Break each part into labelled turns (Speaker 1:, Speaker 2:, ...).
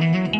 Speaker 1: Thank you.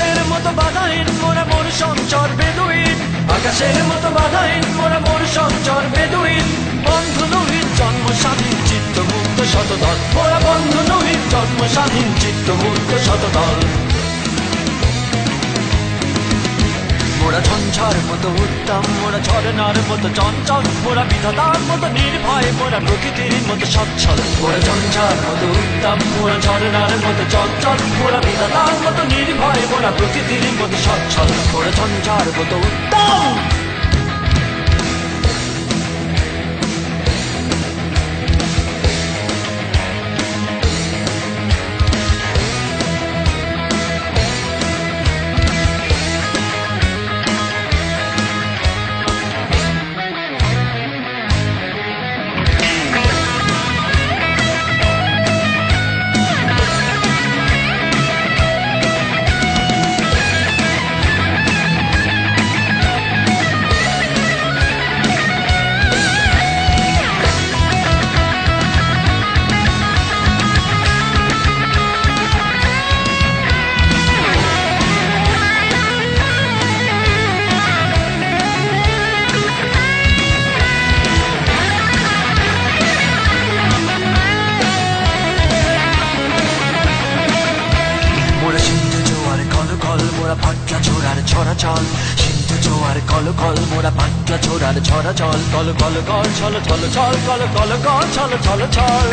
Speaker 1: আকাশের মতো বাধাহীন মোরা মোর সঞ্চর বেদুইন। আকাশের মতো বাধাহীন মোরা মোর সঞ্চর বেদুইন। বন্ধু নহিত জন্ম স্বাধীন চিত্ত মুক্ত শতদল। মোরা বন্ধু নহিত জন্ম স্বাধীন চিত্ত মুক্ত শতদল। মোরা ঝঞ্ঝার মতো উত্তম ওরা ঝরনার মতো চঞ্চল ওরা বিধাতার মতো নির্ভয় ওরা প্রকৃতির মতো সচ্ছল। ওরা ঝঞ্ঝার মতো উত্তম ওরা ঝরনার মতো চঞ্চল ওরা বিধাতার মতো নির্ভয় ওরা প্রকৃতির মতো সচ্ছল। ওরা ঝঞ্ঝার মতো উত্তম চল সিন্ধু জোয়ার কল কল, মোরা পাটলা ছোড়ার ছড়া চল কল কল কল, ছল ছল ছল, কল কল কল, ছল ছল ছল।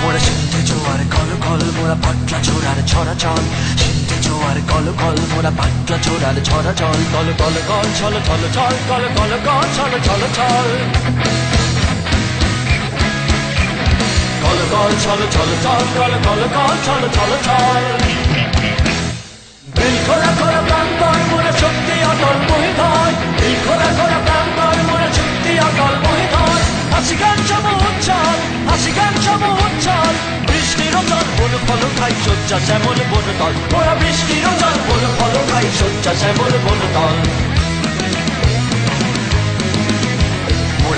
Speaker 1: মোরা সিন্ধু জোয়ার কল কল, মোরা পাটলা ছোড়ার ছড়া চল সিন্ধু জোয়ার কল কল, মোরা পাটলা ছোড়ার ছড়া চল কল কল কল, ছল ছল ছল, কল কল কল, ছল ছল ছল। কল কল, ছল ছল ছল, কল কল কল, ছল ছল ছল। খোলা খোলা প্রান্তর মনে শক্তি অটল মহিধর দিল খোলা খোলা প্রান্তর মনে শক্তি অটল মহিধর হাসি গান সম উচ্ছল, হাসি গান সম উচ্ছল। বৃষ্টির জল বন ফল খাই, শয্যা শ্যামল বন তল। ওরা বৃষ্টির জল বন ফল খাই, শয্যা শ্যামল বন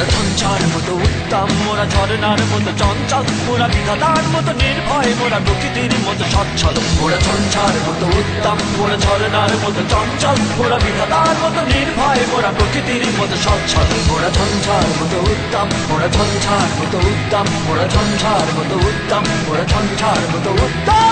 Speaker 1: মোরা ঝঞ্ঝার মতো উত্তম, মোরা ঝরনার মতো চঞ্চল, মোরা বিধাতার মতো নির্ভয়, মোরা প্রকৃতির মতো সচ্ছল, মোরা ঝঞ্ঝার মতো উত্তম, মোরা ঝরনার মতো চঞ্চল, মোরা বিধাতার মতো নির্ভয়, মোরা প্রকৃতির মতো সচ্ছল, মোরা ঝঞ্ঝার মতো উত্তম, মোরা ঝঞ্ঝার মতো উত্তম, মোরা ঝঞ্ঝার মতো উত্তম, মোরা ঝঞ্ঝার মতো উত্তম।